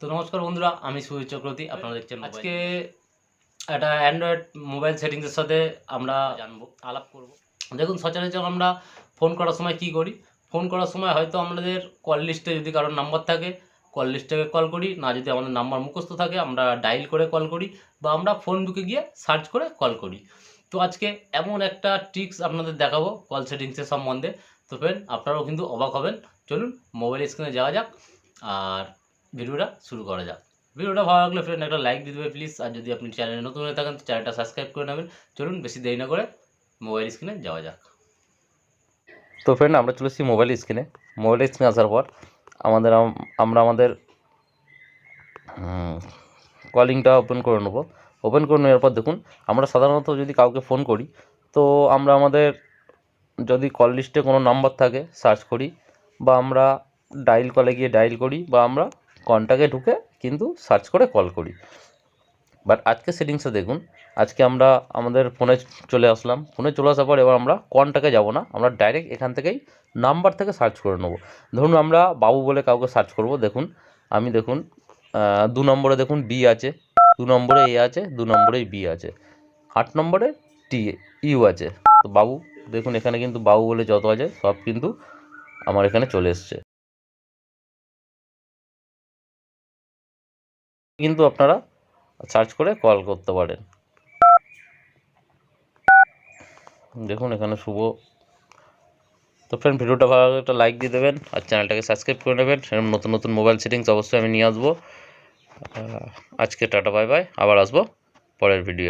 তো নমস্কার বন্ধুরা আমি সুজিত চক্রবর্তী আপনারা দেখছেন আজকে একটা অ্যান্ড্রয়েড মোবাইল সেটিংসের সাথে আমরা জানব আলাপ করব। দেখুন সচরাচর আমরা ফোন করার সময় কি করি? ফোন করার সময় হয়তো আমাদের কল লিস্টে যদি কারোর নাম্বার থাকে কল লিস্টে কল করি না যদি আমাদের নাম্বার মুখস্থ থাকে আমরা ডায়াল করে কল করি বা আমরা ফোন বুকে গিয়ে সার্চ করে কল করি। তো আজকে এমন একটা ট্রিক্স আপনাদের দেখাবো কল সেটিংসের সম্বন্ধে। তো ফ্রেন্ড আপনারাও কিন্তু অবাক হবেন। চলুন মোবাইল স্ক্রিনে যাওয়া যাক। আর ভিডিওটা শুরু করা যাক। ভিডিওটা ভালো লাগলে ফ্রেন্ড একটা লাইক দিয়ে দেবে প্লিজ আর যদি আপনি চ্যানেলে নতুন হয়ে থাকেন চ্যানেলটা সাবস্ক্রাইব করে নেবেন। চলুন, বেশি দেরি না করে মোবাইল স্ক্রিনে যাওয়া যাক। তো ফ্রেন্ড আমরা চলে এসেছি মোবাইল স্ক্রিনে মোবাইল স্ক্রিনে আসার পর আমাদের আমরা আমাদের কলিংটা ওপেন করে নেব। ওপেন করে নেওয়ার পর দেখুন, আমরা সাধারণত যদি কাউকে ফোন করি, তো আমরা আমাদের যদি কল লিস্টে কোনো নাম্বার থাকে সার্চ করি, বা আমরা ডাইল কলে গিয়ে ডাইল করি, বা আমরা কন্ট্যাক্টে ঢুকে কিন্তু সার্চ করে কল করি। বাট আজকে সেটিংসে দেখুন, আজকে আমরা, আমাদের ফোনে চলে আসলাম। ফোনে চলে আসার পর এবার আমরা কন্ট্যাক্টে যাব না, আমরা ডাইরেক্ট এখান থেকেই নাম্বার থেকে সার্চ করে নেব। ধরুন আমরা বাবু বলে কাউকে সার্চ করব, দেখুন, আমি দেখুন দু নম্বরে দেখুন বি আছে, দু নম্বরে এ আছে, দু নম্বরে বি আছে, আট নম্বরে টি ইউ আছে। তো বাবু, দেখুন এখানে কিন্তু বাবু বলে যত আছে সব কিন্তু আমার এখানে চলে এসছে। কিন্তু আপনারা সার্চ করে কল করতে পারেন। দেখুন এখানে শুভ। তো ফ্রেন্ড ভিডিওটা ভালো লাগলে একটা লাইক দিয়ে দেবেন আর চ্যানেলটাকে সাবস্ক্রাইব করে নেবেন। সেরকম নতুন নতুন মোবাইল সেটিংস অবশ্যই আমি নিয়ে আসব। আজকে টাটা বাই বাই আবার আসব পরের ভিডিও